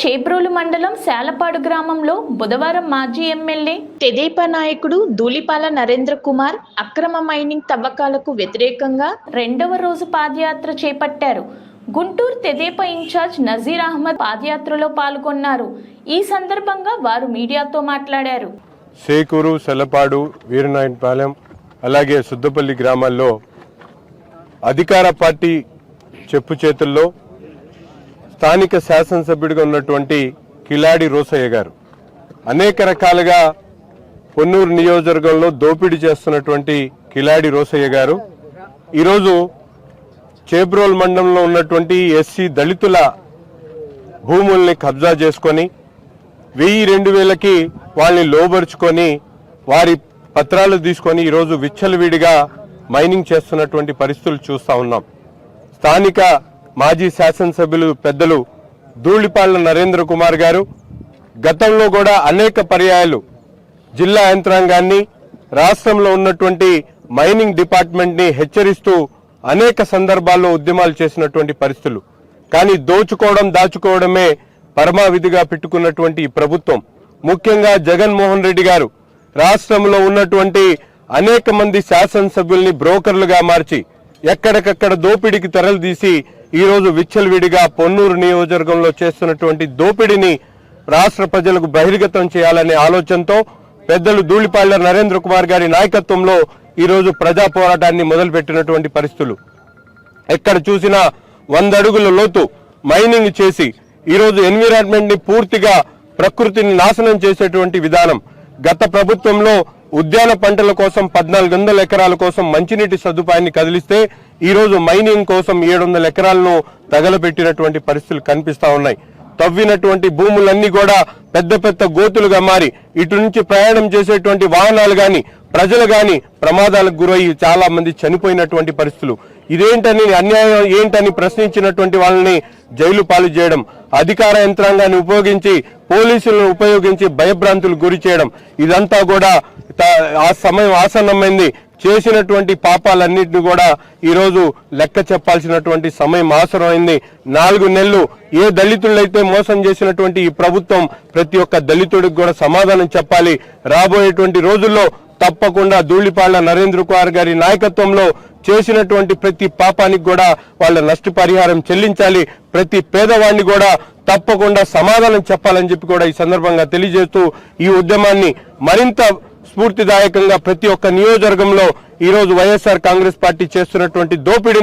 చేబ్రోలు మండలం శాలపాడు గ్రామంలో బుధవారం మాజీ ఎమ్మెల్యే తెదేపా నాయకుడు ధూళిపాల నరేంద్ర కుమార్ అక్రమ మైనింగ్ తవ్వకాలకు వ్యతిరేకంగా రెండవ రోజు పాదయాత్ర చేపట్టారు. గుంటూరు తెదేపా ఇన్ఛార్జ్ నజీర్ అహ్మద్ పాదయాత్రలో పాల్గొన్నారు. ఈ సందర్భంగా వారు మీడియాతో మాట్లాడారు. సేకూరు సెల్లపాడు వీరనాయనపాలెం అలాగే సుద్దపల్లి గ్రామాల్లో అధికార పార్టీ చెప్పు చేతుల్లో స్థానిక శాసనసభ్యుడిగా ఉన్నటువంటి కిలాడి రోసయ్య గారు. అనేక రకాలుగా పొన్నూరు నియోజకవర్గంలో దోపిడీ చేస్తున్నటువంటి కిలాడి రోసయ్య గారు. ఈరోజు చేబ్రోల్ మండలంలో ఉన్నటువంటి ఎస్సీ దళితుల భూముల్ని కబ్జా చేసుకొని వెయ్యి రెండు వేలకి వాళ్ళని లోబరుచుకొని వారి పత్రాలు తీసుకొని ఈరోజు విచ్చలవిడిగా మైనింగ్ చేస్తున్నటువంటి పరిస్థితులు చూస్తా ఉన్నాం. స్థానిక మాజీ శాసనసభ్యులు పెద్దలు ధూళిపాళ్ళ నరేంద్ర కుమార్ గారు గతంలో కూడా అనేక పర్యాయాలు జిల్లా యంత్రాంగాన్ని రాష్ట్రంలో ఉన్నటువంటి మైనింగ్ డిపార్ట్మెంట్ని హెచ్చరిస్తూ అనేక సందర్భాల్లో ఉద్యమాలు చేసినటువంటి పరిస్థితులు. కానీ దోచుకోవడం దాచుకోవడమే పరమావిధిగా పెట్టుకున్నటువంటి ఈ ప్రభుత్వం. ముఖ్యంగా జగన్మోహన్ రెడ్డి గారు రాష్ట్రంలో ఉన్నటువంటి అనేక మంది శాసనసభ్యుల్ని బ్రోకర్లుగా మార్చి ఎక్కడికక్కడ దోపిడీకి తెరలు ఈరోజు విచ్చలవిడిగా పొన్నూరు నియోజకవర్గంలో చేస్తున్నటువంటి దోపిడీని రాష్ట్ర ప్రజలకు బహిర్గతం చేయాలనే ఆలోచనతో పెద్దలు ధూళిపాళ్ళ నరేంద్ర కుమార్ గారి నాయకత్వంలో ఈరోజు ప్రజా పోరాటాన్ని మొదలుపెట్టినటువంటి పరిస్థితులు. ఎక్కడ చూసినా వంద అడుగుల లోతు మైనింగ్ చేసి ఈరోజు ఎన్విరాన్మెంట్ని పూర్తిగా ప్రకృతిని నాశనం చేసేటువంటి విధానం. గత ప్రభుత్వంలో ఉద్యాన పంటల కోసం పద్నాలుగు వందల ఎకరాల కోసం మంచినీటి సదుపాయాన్ని కదిలిస్తే ఈరోజు మైనింగ్ కోసం ఏడు వందల ఎకరాలను తగలబెట్టినటువంటి పరిస్థితులు కనిపిస్తా ఉన్నాయి. తవ్వినటువంటి భూములన్నీ కూడా పెద్ద పెద్ద గోతులుగా మారి ఇటు నుంచి ప్రయాణం చేసేటువంటి వాహనాలు కానీ ప్రజలు కానీ ప్రమాదాలకు గురయ్యి చాలా మంది చనిపోయినటువంటి పరిస్థితులు. ఇదేంటని అన్యాయం ఏంటని ప్రశ్నించినటువంటి వాళ్ళని జైలు పాలు చేయడం అధికార యంత్రాంగాన్ని ఉపయోగించి పోలీసులను ఉపయోగించి భయభ్రాంతులు గురి చేయడం. ఇదంతా కూడా ఆ సమయం ఆసన్నమైంది. చేసినటువంటి పాపాలన్నింటినీ కూడా ఈరోజు లెక్క చెప్పాల్సినటువంటి సమయం అవసరమైంది నాలుగు నెలలు ఏ దళితులైతే మోసం చేసినటువంటి ఈ ప్రభుత్వం ప్రతి ఒక్క దళితుడికి కూడా సమాధానం చెప్పాలి. రాబోయేటువంటి రోజుల్లో తప్పకుండా ధూళిపాళ్ళ నరేంద్ర కుమార్ గారి నాయకత్వంలో చేసినటువంటి ప్రతి పాపానికి కూడా వాళ్ళ నష్టపరిహారం చెల్లించాలి. ప్రతి పేదవాడిని కూడా తప్పకుండా సమాధానం చెప్పాలని చెప్పి కూడా ఈ సందర్భంగా తెలియజేస్తూ ఈ ఉద్యమాన్ని మరింత స్ఫూర్తిదాయకంగా ప్రతి ఒక్క నియోజకవర్గంలో ఈ రోజు వైఎస్ఆర్ కాంగ్రెస్ పార్టీ చేస్తున్నటువంటి దోపిడీ